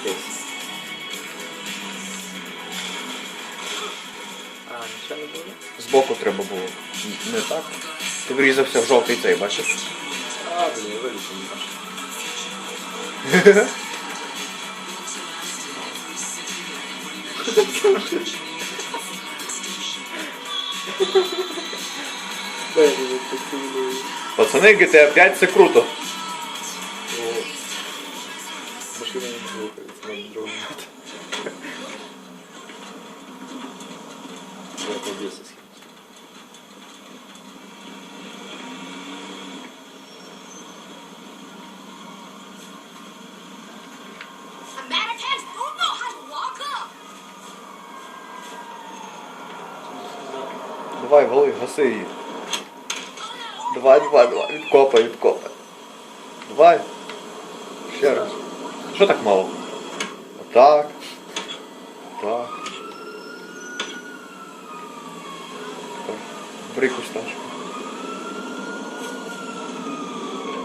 спустився. А, нічого не буде? Збоку треба було. Не так. Ти врізався в жовтий цей, бачиш? А, блін, вилізу не мені. Пацани, GTA 5 це круто. О. Машина не рухається на другому меті. Я walk up. Давай, вали, гаси її. Давай, давай, давай. Відкопай, відкопай. Давай. Ще раз. Що так мало? Отак. Так. Тепер Бери кусташку.